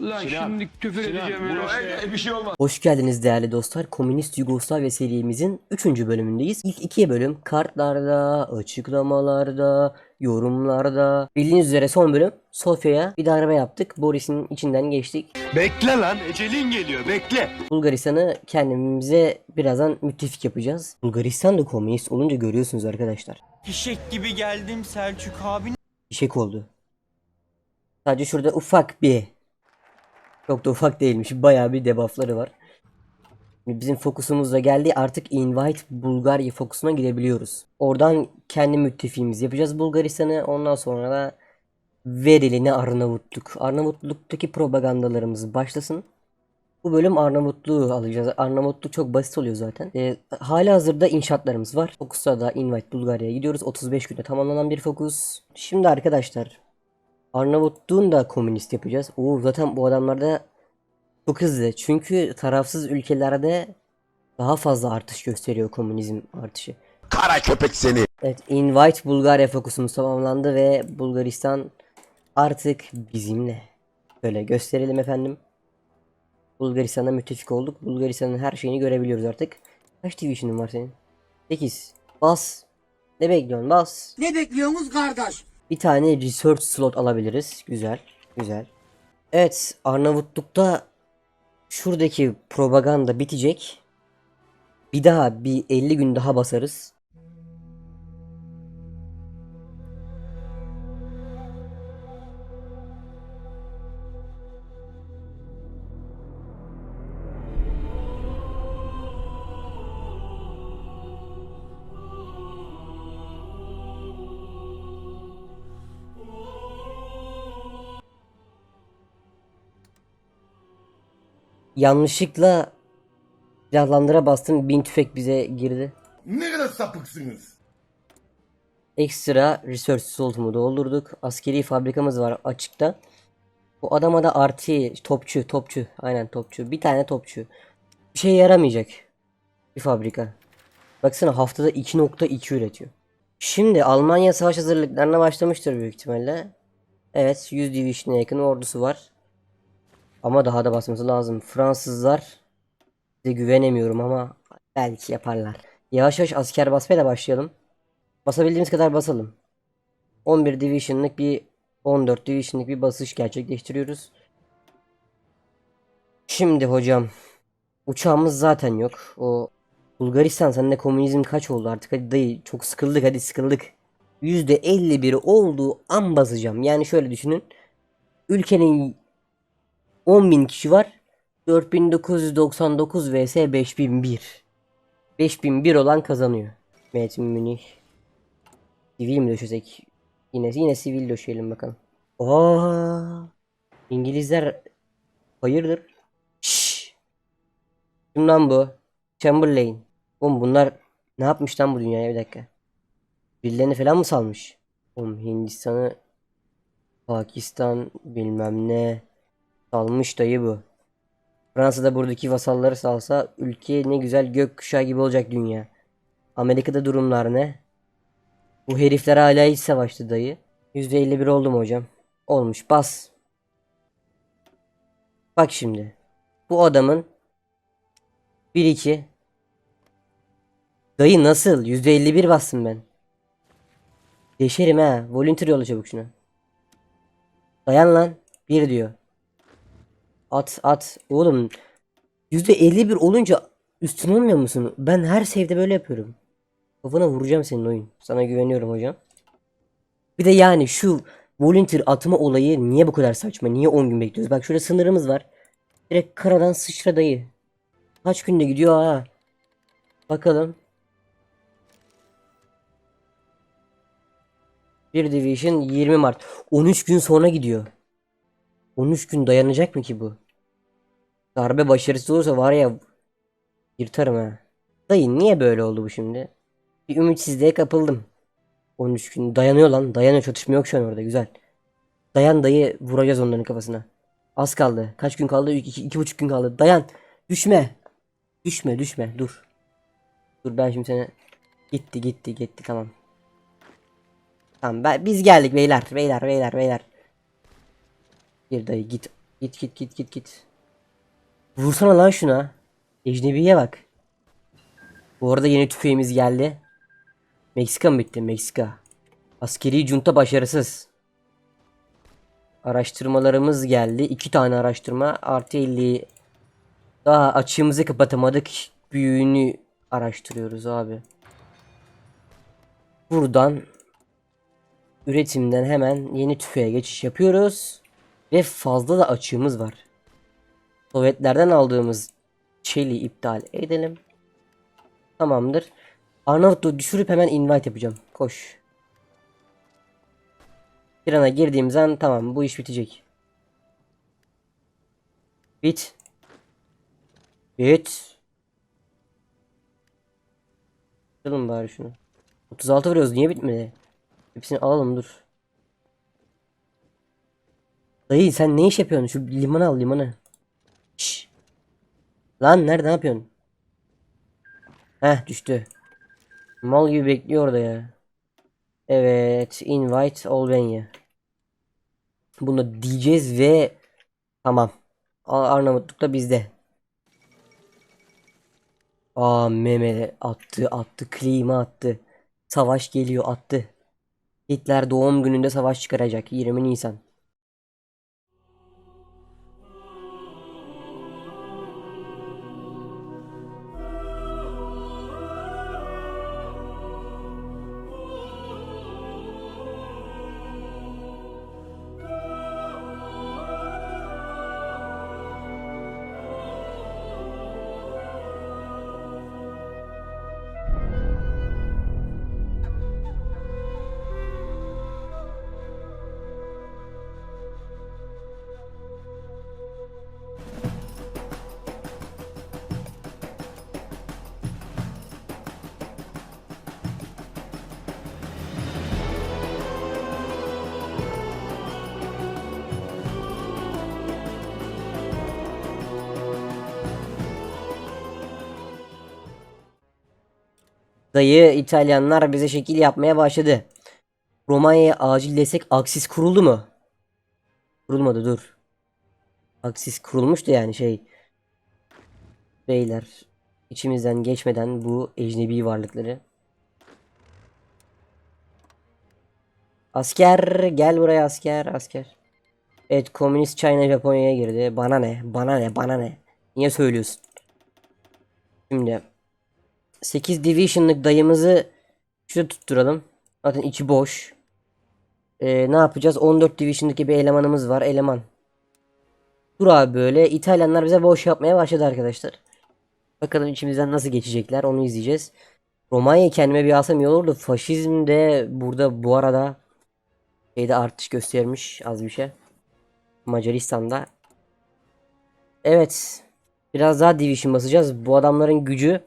Lan Sinan, şimdi küfür Sinan, edeceğim ya. işte- bir şey olmaz. Hoş geldiniz değerli dostlar. Komünist Yugoslavya serimizin 3. bölümündeyiz. İlk iki bölüm kartlarda, açıklamalarda, yorumlarda. Bildiğiniz üzere son bölüm Sofya'ya bir darbe yaptık. Boris'in içinden geçtik. Bekle lan ecelin geliyor bekle. Bulgaristan'ı kendimize birazdan müttefik yapacağız. Bulgaristan da komünist olunca görüyorsunuz arkadaşlar. Fişek gibi geldim Selçuk abi. Fişek oldu. Sadece şurada ufak bir çok da ufak değilmiş. Bayağı bir debuffları var. Bizim fokusumuz da geldi. Artık Invite Bulgarya fokusuna girebiliyoruz. Oradan kendi müttefiğimizi yapacağız Bulgaristan'ı. Ondan sonra da Verilini Arnavutluk. Arnavutluk'taki propagandalarımız başlasın. Bu bölüm Arnavutluğu alacağız. Arnavutluk çok basit oluyor zaten. Ee, hala hazırda inşaatlarımız var. Fokus'a da Invite Bulgarya'ya gidiyoruz. 35 günde tamamlanan bir fokus. Şimdi arkadaşlar Arnavutluğun da komünist yapacağız. Oo zaten bu adamlar da çok hızlı. Çünkü tarafsız ülkelerde daha fazla artış gösteriyor komünizm artışı. Kara köpek seni. Evet, Invite Bulgarya fokusumuz tamamlandı ve Bulgaristan artık bizimle. Böyle gösterelim efendim. Bulgaristan'da müttefik olduk. Bulgaristan'ın her şeyini görebiliyoruz artık. Kaç division'ın var senin? 8. Bas. Ne bekliyorsun? Bas. Ne bekliyorsunuz kardeş? Bir tane research slot alabiliriz. Güzel. Güzel. Evet Arnavutluk'ta şuradaki propaganda bitecek. Bir daha bir 50 gün daha basarız. Yanlışlıkla silahlandıra bastım. Bin tüfek bize girdi. Ne kadar sapıksınız. Ekstra research slot'umu doldurduk. Askeri fabrikamız var açıkta. Bu adama da artı topçu topçu. Aynen topçu. Bir tane topçu. Bir şey yaramayacak. Bir fabrika. Baksana haftada 2.2 üretiyor. Şimdi Almanya savaş hazırlıklarına başlamıştır büyük ihtimalle. Evet 100 division'a yakın ordusu var. Ama daha da basması lazım. Fransızlar size güvenemiyorum ama belki yaparlar. Yavaş yavaş asker basmaya da başlayalım. Basabildiğimiz kadar basalım. 11 division'lık bir 14 division'lık bir basış gerçekleştiriyoruz. Şimdi hocam uçağımız zaten yok. O Bulgaristan sende komünizm kaç oldu artık hadi dayı çok sıkıldık hadi sıkıldık. %51 olduğu an basacağım. Yani şöyle düşünün. Ülkenin 10.000 kişi var. 4999 vs 5001. 5001 olan kazanıyor. Metin Münih. Sivil mi döşesek? Yine yine sivil döşeyelim bakalım. Aa! İngilizler hayırdır? Şşş. Kim lan bu? Chamberlain. Oğlum bunlar ne yapmış lan bu dünyaya bir dakika. Birilerini falan mı salmış? Oğlum Hindistan'ı Pakistan bilmem ne salmış dayı bu. Fransa'da buradaki vasalları salsa ülke ne güzel gökkuşağı gibi olacak dünya. Amerika'da durumlar ne? Bu herifler hala hiç savaştı dayı. %51 oldu mu hocam? Olmuş bas. Bak şimdi. Bu adamın 1-2 Dayı nasıl? %51 bastım ben. Deşerim ha. Volunteer yolla çabuk şuna. Dayan lan. 1 diyor. At at. Oğlum %51 olunca üstün olmuyor musun? Ben her save'de böyle yapıyorum. Kafana vuracağım senin oyun. Sana güveniyorum hocam. Bir de yani şu volunteer atma olayı niye bu kadar saçma? Niye 10 gün bekliyoruz? Bak şurada sınırımız var. Direkt karadan sıçra dayı. Kaç günde gidiyor ha? Bakalım. Bir division 20 Mart. 13 gün sonra gidiyor. 13 gün dayanacak mı ki bu? Darbe başarısız olursa var ya yırtarım ha. Dayı niye böyle oldu bu şimdi? Bir ümitsizliğe kapıldım. 13 gün dayanıyor lan. Dayanıyor çatışma yok şu an orada güzel. Dayan dayı vuracağız onların kafasına. Az kaldı. Kaç gün kaldı? 2 iki, iki buçuk gün kaldı. Dayan. Düşme. Düşme düşme dur. Dur ben şimdi seni gitti gitti gitti tamam. Tamam ben, biz geldik beyler beyler beyler beyler. Bir dayı git Git git git git git. Vursana lan şuna. Ecnebiye bak. Bu arada yeni tüfeğimiz geldi. Meksika mı bitti? Meksika. Askeri junta başarısız. Araştırmalarımız geldi. İki tane araştırma. Artı 50. Daha açığımızı kapatamadık. Büyüğünü araştırıyoruz abi. Buradan üretimden hemen yeni tüfeğe geçiş yapıyoruz. Ve fazla da açığımız var. Sovyetlerden aldığımız çeli iptal edelim. Tamamdır. Arnavutluğu düşürüp hemen invite yapacağım. Koş. Pirana girdiğimiz an tamam bu iş bitecek. Bit. Bit. Alalım bari şunu. 36 vuruyoruz niye bitmedi? Hepsini alalım dur. Dayı sen ne iş yapıyorsun? Şu limanı al limanı. Lan nerede ne yapıyorsun? Heh düştü. Mal gibi bekliyor orada ya. Evet, invite Albania. Bunu diyeceğiz ve tamam. Ar- Arnavutluk da bizde. Aa meme attı attı klima attı. Savaş geliyor attı. Hitler doğum gününde savaş çıkaracak 20 Nisan. Dayı İtalyanlar bize şekil yapmaya başladı. Romanya'ya acil desek aksis kuruldu mu? Kurulmadı dur. Aksis kurulmuştu yani şey. Beyler içimizden geçmeden bu ecnebi varlıkları. Asker gel buraya asker asker. Evet komünist China Japonya'ya girdi. Bana ne? Bana ne? Bana ne? Niye söylüyorsun? Şimdi 8 Division'lık dayımızı şurada tutturalım. Zaten içi boş. Ee, ne yapacağız? 14 Division'daki bir elemanımız var. Eleman. Dur abi böyle. İtalyanlar bize boş yapmaya başladı arkadaşlar. Bakalım içimizden nasıl geçecekler onu izleyeceğiz. Romanya'yı kendime bir alsam iyi olurdu. Faşizm de burada bu arada şeyde artış göstermiş az bir şey. Macaristan'da. Evet. Biraz daha division basacağız. Bu adamların gücü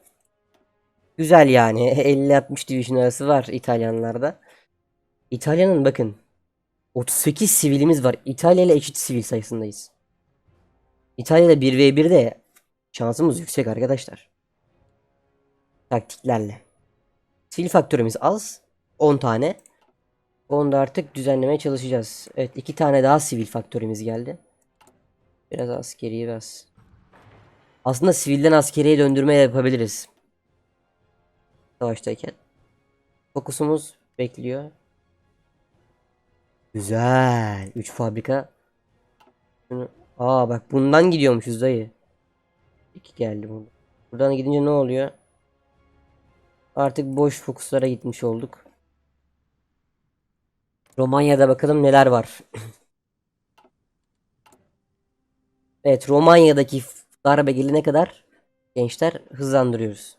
güzel yani. 50-60 division arası var İtalyanlarda. İtalya'nın bakın 38 sivilimiz var. İtalya ile eşit sivil sayısındayız. İtalya'da 1v1'de şansımız yüksek arkadaşlar. Taktiklerle. Sivil faktörümüz az. 10 tane. Onu da artık düzenlemeye çalışacağız. Evet iki tane daha sivil faktörümüz geldi. Biraz askeri biraz. Aslında sivilden askeriye döndürme yapabiliriz. Savaştayken. Fokusumuz bekliyor. Güzel. 3 fabrika. Aa bak bundan gidiyormuşuz dayı. İki geldi burada. Buradan gidince ne oluyor? Artık boş fokuslara gitmiş olduk. Romanya'da bakalım neler var. evet Romanya'daki darbe gelene kadar gençler hızlandırıyoruz.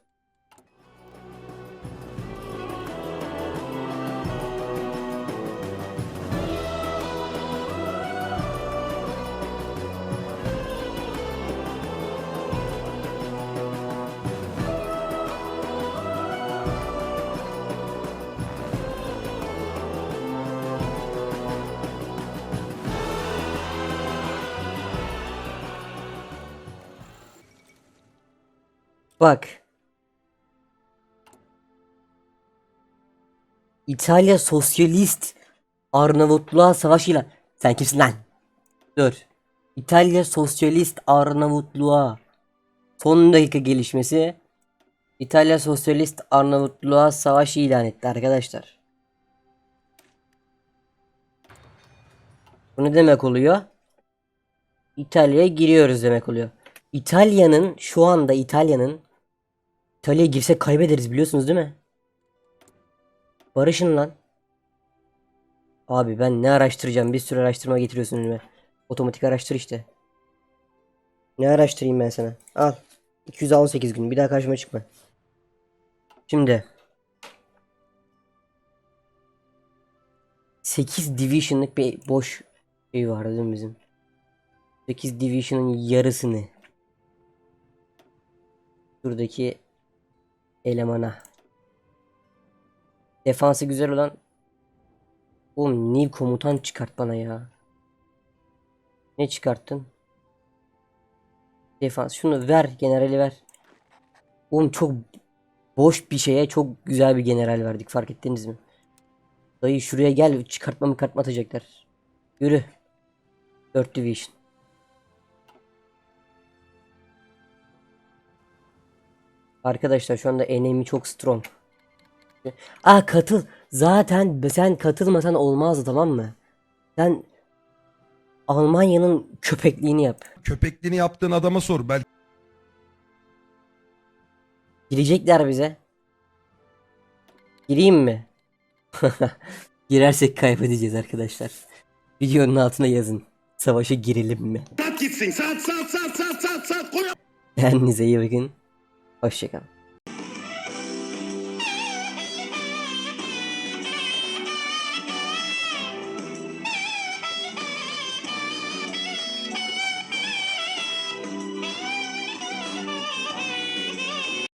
Bak. İtalya sosyalist Arnavutluğa savaşıyla. Sen kimsin lan? Dur. İtalya Sosyalist Arnavutluğa son dakika gelişmesi İtalya Sosyalist Arnavutluğa savaş ilan etti arkadaşlar. Bu ne demek oluyor? İtalya'ya giriyoruz demek oluyor. İtalya'nın şu anda İtalya'nın İtalya'ya girsek kaybederiz biliyorsunuz değil mi? Barışın lan. Abi ben ne araştıracağım? Bir sürü araştırma getiriyorsun önüme. Otomatik araştır işte. Ne araştırayım ben sana? Al. 218 gün. Bir daha karşıma çıkma. Şimdi. 8 division'lık bir boş şey vardı değil mi bizim? 8 division'ın yarısını. Şuradaki elemana. Defansı güzel olan Oğlum Niv komutan çıkart bana ya. Ne çıkarttın? Defans. Şunu ver. Generali ver. Oğlum çok boş bir şeye çok güzel bir general verdik. Fark ettiniz mi? Dayı şuraya gel. Çıkartma mı kartma atacaklar. Yürü. 4 division. Arkadaşlar şu anda enemy çok strong. Aa katıl. Zaten sen katılmasan olmazdı tamam mı? Sen Almanya'nın köpekliğini yap. Köpekliğini yaptığın adama sor. Belki Girecekler bize. Gireyim mi? Girersek kaybedeceğiz arkadaşlar. Videonun altına yazın. Savaşa girelim mi? Sat gitsin sat sat sat sat sat sat. Kendinize iyi bakın. Hoşçakalın.